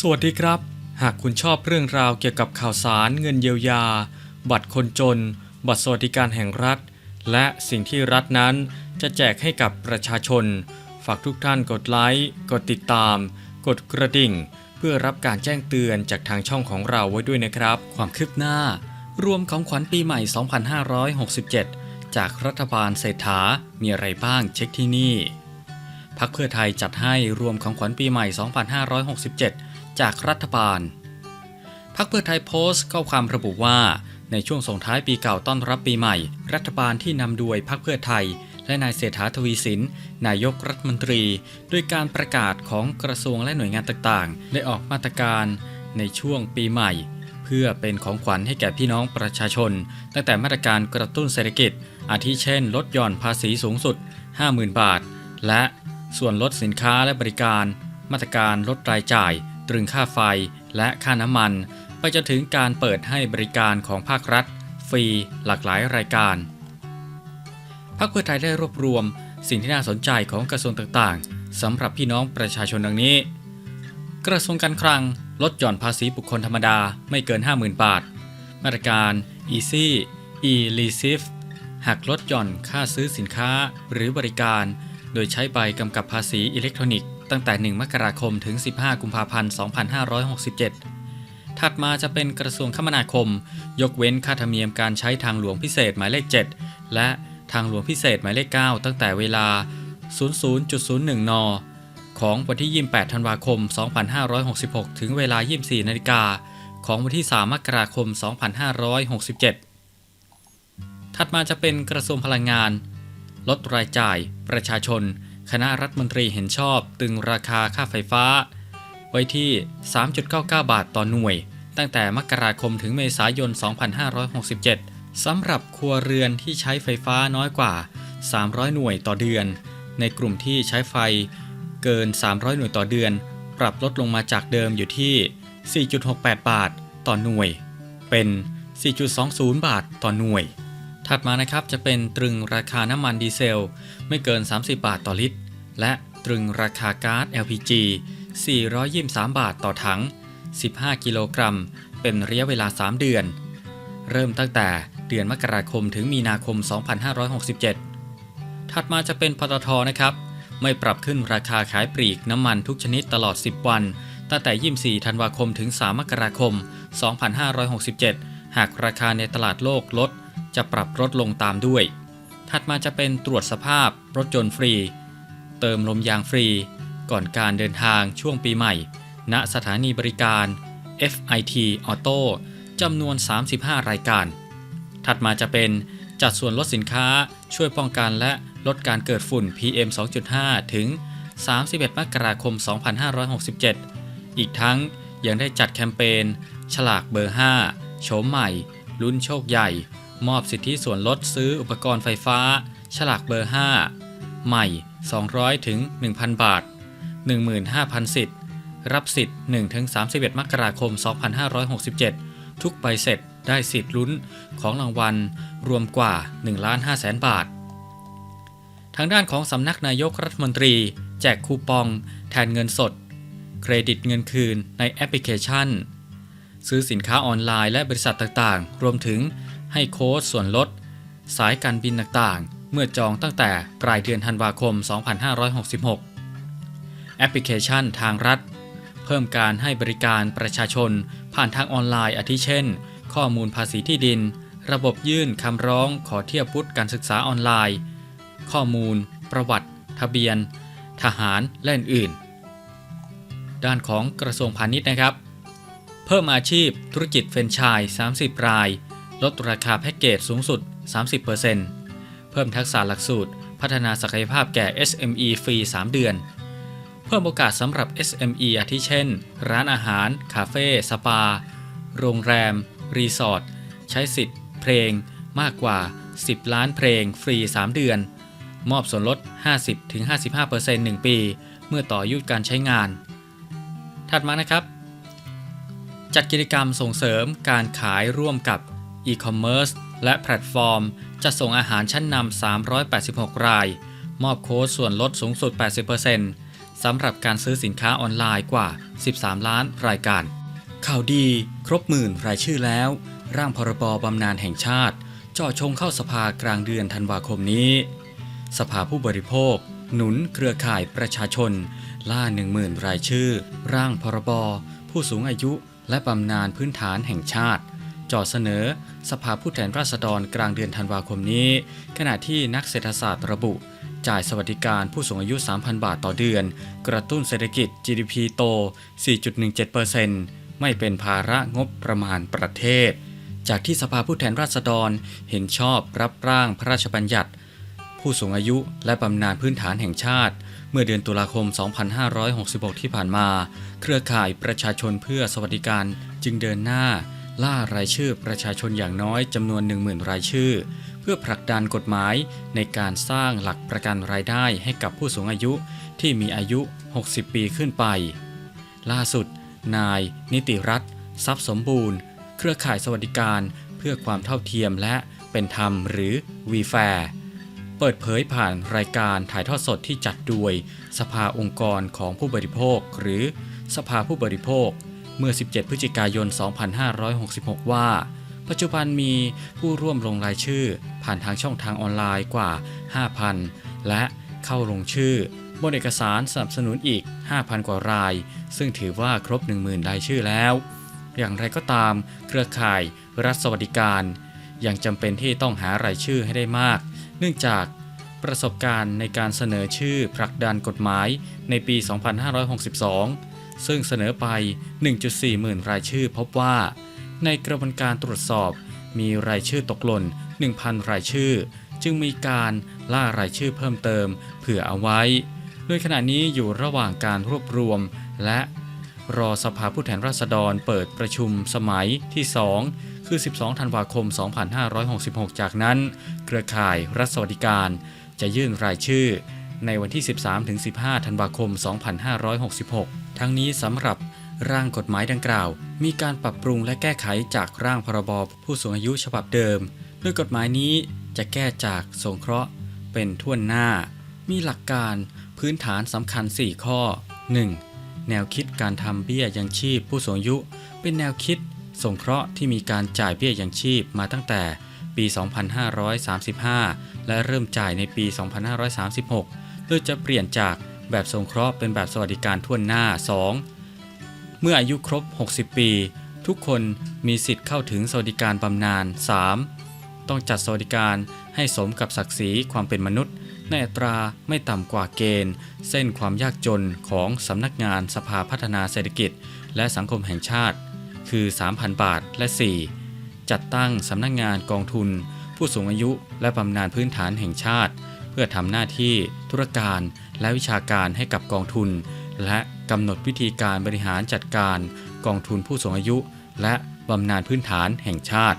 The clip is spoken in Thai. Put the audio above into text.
สวัสดีครับ หากคุณชอบเรื่องราวเกี่ยวกับข่าวสารเงินเยียวยา บัตรคนจน บัตรสวัสดิการแห่งรัฐ และสิ่งที่รัฐนั้นจะแจกให้กับประชาชน ฝากทุกท่านกดไลค์ กดติดตาม กดกระดิ่ง เพื่อรับการแจ้งเตือนจากทางช่องของเราไว้ด้วยนะครับ ความคืบหน้า รวมของขวัญปีใหม่ 2567 จากรัฐบาลเศรษฐา มีอะไรบ้างเช็คที่นี่ พักเพื่อไทยจัดให้รวมของขวัญปีใหม่ 2567 จากรัฐบาลพักเพื่อไทยโพสต์ข้อความระบุว่า ในช่วงส่งท้ายปีเก่าต้อนรับปีใหม่ รัฐบาลที่นำโดยพักเพื่อไทย และนายเศรษฐาทวีสิน นายกรัฐมนตรี ด้วยการประกาศของกระทรวงและหน่วยงานต่างๆ ได้ออกมาตรการในช่วงปีใหม่ เพื่อเป็นของขวัญให้แก่พี่น้องประชาชน ตั้งแต่มาตรการกระตุ้นเศรษฐกิจ อาทิเช่น ลดหย่อนภาษีสูงสุด 50,000 บาท และส่วนลดสินค้าและบริการ มาตรการลดรายจ่าย ตรึงค่าไฟและค่าน้ำมัน ไปจนถึงการเปิดให้บริการของภาครัฐ ฟรีหลากหลายรายการพรรคเพื่อไทยได้รวบรวม สิ่งที่น่าสนใจของกระทรวงต่างๆสำหรับพี่น้องประชาชนดังนี้ กระทรวงการคลังลดหย่อนภาษีบุคคลธรรมดาไม่เกิน 50,000 บาท มาตรการ Easy e l e a s i f หักลดหย่อนค่าซื้อสินค้าหรือบริการ โดยใช้ใบกำกับภาษีอิเล็กทรอนิกส์ ตั้งแต่ 1 มกราคมถึง 15 กุมภาพันธ์ 2567 ถัดมาจะเป็นกระทรวงคมนาคม ยกเว้นค่าธรรมเนียมการใช้ทางหลวงพิเศษหมายเลข 7 และทางหลวงพิเศษหมายเลข 9 ตั้งแต่เวลา 00.01 น ของวันที่ 28 ธันวาคม 2566 ถึงเวลา 24 นาฬิกาของวันที่ 3 มกราคม 2567 ถัดมาจะเป็นกระทรวงพลังงาน ลดรายจ่าย ประชาชน คณะรัฐมนตรีเห็นชอบตึงราคาค่าไฟฟ้า ไว้ที่ 3.99 บาทต่อหน่วย ตั้งแต่มกราคมถึงเมษายน 2567 สำหรับครัวเรือนที่ใช้ไฟฟ้าน้อยกว่า 300 หน่วยต่อเดือน ในกลุ่มที่ใช้ไฟเกิน 300 หน่วยต่อเดือน ปรับลดลงมาจากเดิมอยู่ที่ 4.68 บาทต่อหน่วย เป็น 4.20 บาทต่อหน่วย ถัดมานะครับจะเป็นตรึงราคาน้ำมันดีเซล ไม่เกิน 30 บาทต่อลิตร และตรึงราคาก๊าซ LPG 423 บาทต่อถัง 15 กิโลกรัม เป็นระยะเวลา 3 เดือน เริ่มตั้งแต่เดือนมกราคมถึงมีนาคม 2567 ถัดมาจะเป็นปตทนะครับ ไม่ปรับขึ้นราคาขายปลีกน้ำมันทุกชนิดตลอด 10 วัน ตั้งแต่ 24 ธันวาคมถึง 3 มกราคม 2567 หากราคาในตลาดโลกลด จะปรับลดลงตามด้วย ถัดมาจะเป็นตรวจสภาพรถยนต์ฟรี เติมลมยางฟรี ก่อนการเดินทางช่วงปีใหม่ ณสถานีบริการ FIT Auto จำนวน 35 รายการ ถัดมาจะเป็นจัดส่วนลดสินค้าช่วยป้องกันและลดการเกิดฝุ่น PM 2.5 ถึง 31 มกราคม 2567 อีกทั้งยังได้จัดแคมเปญ ฉลากเบอร์ 5 โฉมใหม่ ลุ้นโชคใหญ่ มอบสิทธิส่วนลดซื้ออุปกรณ์ไฟฟ้า ฉลากเบอร์ 5 ใหม่ 200 ถึง 1,000 บาท 15,000 สิทธิ์ รับสิทธิ์1-31 มกราคม 2567 ทุกใบเสร็จได้สิทธิ์ลุ้นของรางวัลรวมกว่า 1 ล้าน5แสนบาท ทางด้านของสำนักนายกรัฐมนตรี แจกคูปองแทนเงินสด เครดิตเงินคืนในแอปพลิเคชัน ซื้อสินค้าออนไลน์และบริษัทต่างๆ รวมถึง ให้โค้ดส่วนลด สายการบินต่างๆ เมื่อจองตั้งแต่ปลายเดือนธันวาคม 2566 แอปพลิเคชันทางรัฐ เพิ่มการให้บริการประชาชน ผ่านทางออนไลน์อาทิเช่น ข้อมูลภาษีที่ดิน ระบบยื่นคำร้องขอเทียบวุฒิการศึกษาออนไลน์ ข้อมูล ประวัติ ทะเบียน ทหารและอื่นๆด้านของกระทรวงพาณิชย์นะครับ เพิ่มอาชีพธุรกิจเฟรนไชส์30 ราย ลดราคาแพ็กเกจสูงสุด 30%เพิ่มทักษะหลักสูตร พัฒนาศักยภาพแก่ SME ฟรี 3 เดือน เพิ่มโอกาสสำหรับ SME อาทิเช่น ร้านอาหาร คาเฟ่ สปา โรงแรม รีสอร์ท ใช้สิทธิ์ เพลง มากกว่า 10 ล้านเพลง ฟรี 3 เดือน มอบส่วนลด 50-55% 1 ปี เมื่อต่ออายุการใช้งาน ถัดมานะครับ จัดกิจกรรมส่งเสริมการขายร่วมกับ อีคอมเมิร์ซและแพลตฟอร์ม จะส่งอาหารชั้นนำ 386 ราย มอบโค้ดส่วนลดสูงสุด 80%สำหรับการซื้อสินค้าออนไลน์กว่า 13 ล้านรายการ ข่าวดี ครบหมื่นรายชื่อแล้ว ร่างพรบ บำนาญแห่งชาติเจาะชงเข้าสภากลางเดือนธันวาคมนี้ สภาผู้บริโภค หนุนเครือข่ายประชาชน ล่า 10,000 รายชื่อ ร่างพรบ ผู้สูงอายุ และบำนาญพื้นฐานแห่งชาติ จอเสนอ สภาผู้แทนราษฎรกลางเดือนธันวาคมนี้ ขณะที่นักเศรษฐศาสตร์ระบุ จ่ายสวัสดิการผู้สูงอายุ 3,000 บาทต่อเดือน กระตุ้นเศรษฐกิจ GDP โต 4.17%ไม่เป็นภาระงบประมาณประเทศ จากที่สภาผู้แทนราษฎรเห็นชอบรับร่างพระราชบัญญัติ ผู้สูงอายุและบำนาญพื้นฐานแห่งชาติเมื่อเดือนตุลาคม 2566 ที่ผ่านมา เครือข่ายประชาชนเพื่อสวัสดิการจึงเดินหน้า ล่ารายชื่อประชาชนอย่างน้อยจำนวน 10,000 รายชื่อ เพื่อผลักดันกฎหมายในการสร้างหลักประกันรายได้ให้กับผู้สูงอายุที่มีอายุ 60 ปีขึ้นไป ล่าสุด นาย นิติรัตน์ทรัพย์สมบูรณ์ เครือข่ายสวัสดิการเพื่อความเท่าเทียมและเป็นธรรมหรือวีแฟร์เปิดเผยผ่านรายการถ่ายทอดสดที่จัดโดย สภาองค์กรของผู้บริโภค หรือสภาผู้บริโภค เมื่อ 17 พฤศจิกายน 2566 ว่า ปัจจุบันมีผู้ร่วมลงรายชื่อ ผ่านทางช่องทางออนไลน์กว่า 5,000 และเข้าลงชื่อบนเอกสารสนับสนุนอีก 5,000 กว่าราย ซึ่งถือว่าครบ 10,000 รายชื่อแล้ว อย่างไรก็ตาม เครือข่ายรัฐสวัสดิการยังจำเป็นที่ต้องหารายชื่อให้ได้มาก เนื่องจากประสบการณ์ในการเสนอชื่อผลักดันกฎหมายในปี 2562 ซึ่งเสนอไป 1.4 หมื่นรายชื่อพบว่า ในกระบวนการตรวจสอบมีรายชื่อตกหล่น 1,000 รายชื่อ จึงมีการล่ารายชื่อเพิ่มเติมเผื่อเอาไว้ โดยขณะนี้อยู่ระหว่างการรวบรวม และรอสภาผู้แทนราษฎรเปิดประชุมสมัยที่ 2 คือ 12 ธันวาคม 2566 จากนั้น เครือข่ายรัฐสวัสดิการ จะยื่นรายชื่อในวันที่ 13-15 ธันวาคม 2566 ทั้งนี้สำหรับร่างกฎหมายดังกล่าว มีการปรับปรุงและแก้ไขจากร่างพรบผู้สูงอายุฉบับเดิม โดยกฎหมายนี้จะแก้จากสงเคราะห์ เป็นท่วนหน้า มีหลักการพื้นฐานสำคัญ 4 ข้อ 1. แนวคิดการทำเบี้ยยังชีพผู้สูงอายุ เป็นแนวคิดสงเคราะห์ที่มีการจ่ายเบี้ยยังชีพมาตั้งแต่ปี 2535 และเริ่มจ่ายในปี 2536 โดยจะเปลี่ยนจาก แบบสงเคราะห์เป็นแบบสวัสดิการทั่วหน้า 2. เมื่ออายุครบ 60 ปี ทุกคนมีสิทธิ์เข้าถึงสวัสดิการบำนาญ 3. ต้องจัดสวัสดิการให้สมกับศักดิ์ศรีความเป็นมนุษย์ ในอัตราไม่ต่ำกว่าเกณฑ์ เส้นความยากจนของสำนักงานสภาพัฒนาเศรษฐกิจ และสังคมแห่งชาติ คือ 3,000 บาทและ 4. จัดตั้งสำนักงานกองทุน ผู้สูงอายุและบำนาญพื้นฐานแห่งชาติ เพื่อทำหน้าที่ธุรการ และวิชาการให้กับกองทุน และกำหนดวิธีการบริหารจัดการ กองทุนผู้สูงอายุ และบำนาญพื้นฐานแห่งชาติ